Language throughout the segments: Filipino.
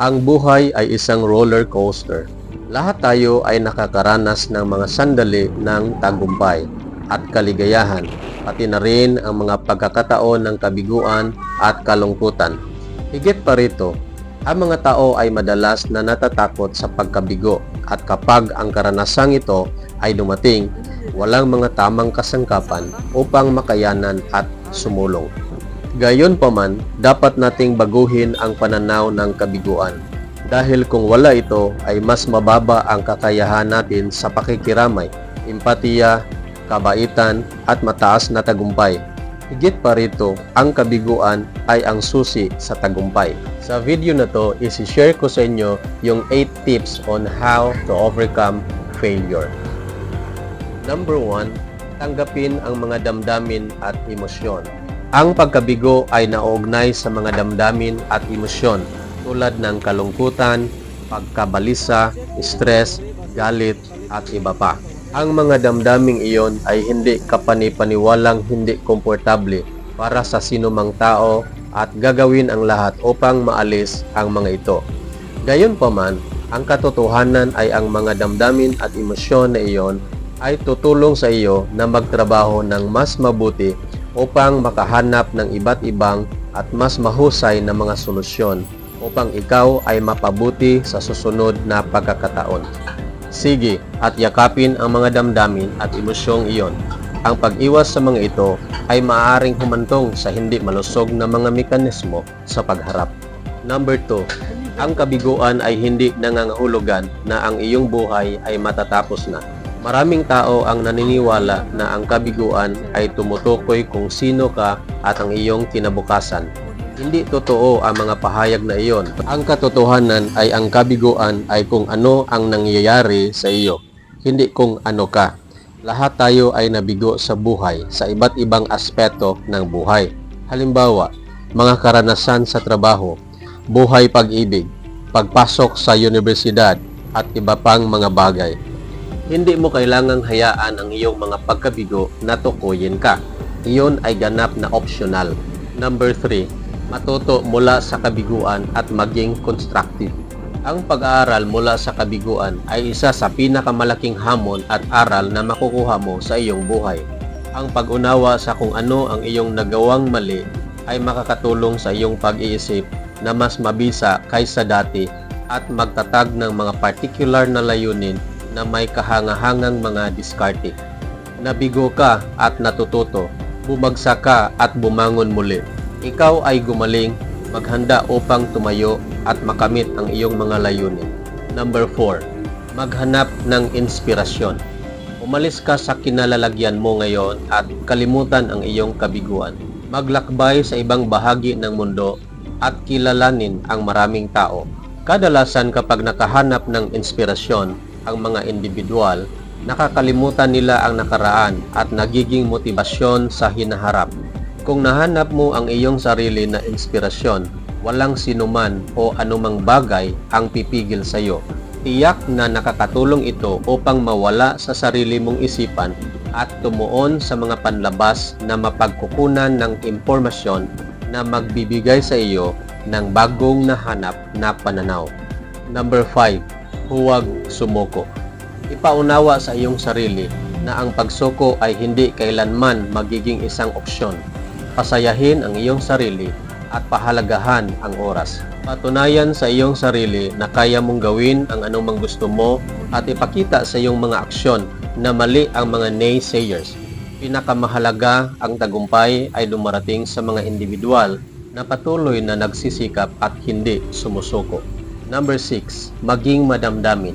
Ang buhay ay isang roller coaster. Lahat tayo ay nakakaranas ng mga sandali ng tagumpay at kaligayahan, pati na rin ang mga pagkakataon ng kabiguan at kalungkutan. Higit pa rito, ang mga tao ay madalas na natatakot sa pagkabigo at kapag ang karanasang ito ay dumating, walang mga tamang kasangkapan upang makayanan at sumulong. Gayon pa man, dapat nating baguhin ang pananaw ng kabiguan. Dahil kung wala ito, ay mas mababa ang kakayahan natin sa pakikiramay, empatiya, kabaitan at mataas na tagumpay. Higit pa rito, ang kabiguan ay ang susi sa tagumpay. Sa video na to, isi-share ko sa inyo yung 8 tips on how to overcome failure. Number 1, tanggapin ang mga damdamin at emosyon. Ang pagkabigo ay nauugnay sa mga damdamin at emosyon tulad ng kalungkutan, pagkabalisa, stress, galit, at iba pa. Ang mga damdaming iyon ay hindi kapanipaniwalang hindi komportable para sa sinumang tao at gagawin ang lahat upang maalis ang mga ito. Gayunpaman, ang katotohanan ay ang mga damdamin at emosyon na iyon ay tutulong sa iyo na magtrabaho ng mas mabuti upang makahanap ng iba't ibang at mas mahusay na mga solusyon upang ikaw ay mapabuti sa susunod na pagkakataon. Sige, at yakapin ang mga damdamin at emosyong iyon. Ang pag-iwas sa mga ito ay maaaring humantong sa hindi malusog na mga mekanismo sa pagharap. Number 2, ang kabiguan ay hindi nangangahulugan na ang iyong buhay ay matatapos na. Maraming tao ang naniniwala na ang kabiguan ay tumutukoy kung sino ka at ang iyong kinabukasan. Hindi totoo ang mga pahayag na iyon. Ang katotohanan ay ang kabiguan ay kung ano ang nangyayari sa iyo, hindi kung ano ka. Lahat tayo ay nabigo sa buhay sa iba't ibang aspeto ng buhay. Halimbawa, mga karanasan sa trabaho, buhay pag-ibig, pagpasok sa universidad, at iba pang mga bagay. Hindi mo kailangang hayaan ang iyong mga pagkabigo na tukuyin ka. Iyon ay ganap na optional. Number 3, matuto mula sa kabiguan at maging constructive. Ang pag-aaral mula sa kabiguan ay isa sa pinakamalaking hamon at aral na makukuha mo sa iyong buhay. Ang pag-unawa sa kung ano ang iyong nagawang mali ay makakatulong sa iyong pag-iisip na mas mabisa kaysa dati at magtatag ng mga particular na layunin na may kahangahangang mga diskarte. Nabigo ka at natututo, bumagsak ka at bumangon muli ikaw ay gumaling, maghanda upang tumayo at makamit ang iyong mga layunin. Number 4. Maghanap ng inspirasyon. Umalis ka sa kinalalagyan mo ngayon at kalimutan ang iyong kabiguan. Maglakbay sa ibang bahagi ng mundo at kilalanin ang maraming tao. Kadalasan kapag nakahanap ng inspirasyon ang mga individual, nakakalimutan nila ang nakaraan at nagiging motibasyon sa hinaharap. Kung nahanap mo ang iyong sarili na inspirasyon, walang sinuman o anumang bagay ang pipigil sa iyo. Tiyak na nakakatulong ito upang mawala sa sarili mong isipan at tumuon sa mga panlabas na mapagkukunan ng impormasyon na magbibigay sa iyo ng bagong nahanap na pananaw. Number 5. Huwag sumuko. Ipaunawa sa iyong sarili na ang pagsuko ay hindi kailanman magiging isang opsyon pasayahin ang iyong sarili at pahalagahan ang oras. Patunayan sa iyong sarili na kaya mong gawin ang anumang gusto mo at ipakita sa iyong mga aksyon na mali ang mga naysayers. Pinakamahalaga ang tagumpay ay dumarating sa mga individual na patuloy na nagsisikap at hindi sumusuko. Number 6. Maging madamdamin.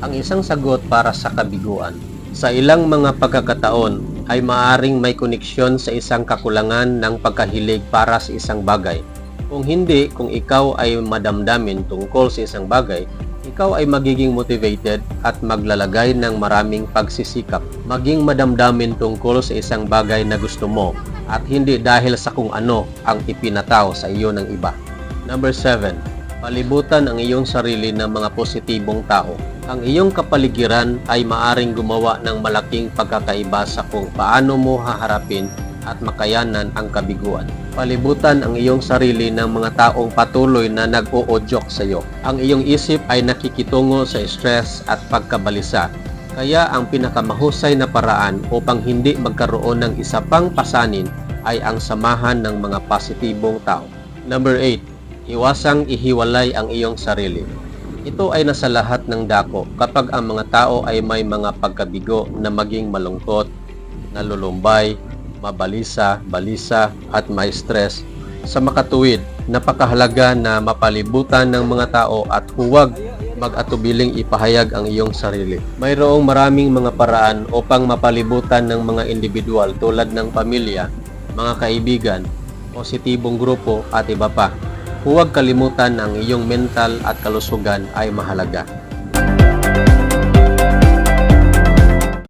Ang isang sagot para sa kabiguan. Sa ilang mga pagkakataon, ay maaring may koneksyon sa isang kakulangan ng pagkahilig para sa isang bagay. Kung hindi, kung ikaw ay madamdamin tungkol sa isang bagay, ikaw ay magiging motivated at maglalagay ng maraming pagsisikap. Maging madamdamin tungkol sa isang bagay na gusto mo at hindi dahil sa kung ano ang ipinataw sa iyo ng iba. Number 7. Palibutan ang iyong sarili ng mga positibong tao ang iyong kapaligiran ay maaring gumawa ng malaking pagkakaiba sa kung paano mo haharapin at makayanan ang kabiguan. Palibutan ang iyong sarili ng mga taong patuloy na nag-uudyok sa iyo. Ang iyong isip ay nakikitungo sa stress at pagkabalisa. Kaya ang pinakamahusay na paraan upang hindi magkaroon ng isa pang pasanin ay ang samahan ng mga positibong tao. Number 8. Iwasang ihiwalay ang iyong sarili. Ito ay nasa lahat ng dako kapag ang mga tao ay may mga pagkabigo na maging malungkot, nalulumbay, mabalisa, balisa at may stress. Sa makatuwid, napakahalaga na mapalibutan ng mga tao at huwag mag-atubiling ipahayag ang iyong sarili. Mayroong maraming mga paraan upang mapalibutan ng mga individual tulad ng pamilya, mga kaibigan, positibong grupo at iba pa. Huwag kalimutan ang iyong mental at kalusugan ay mahalaga.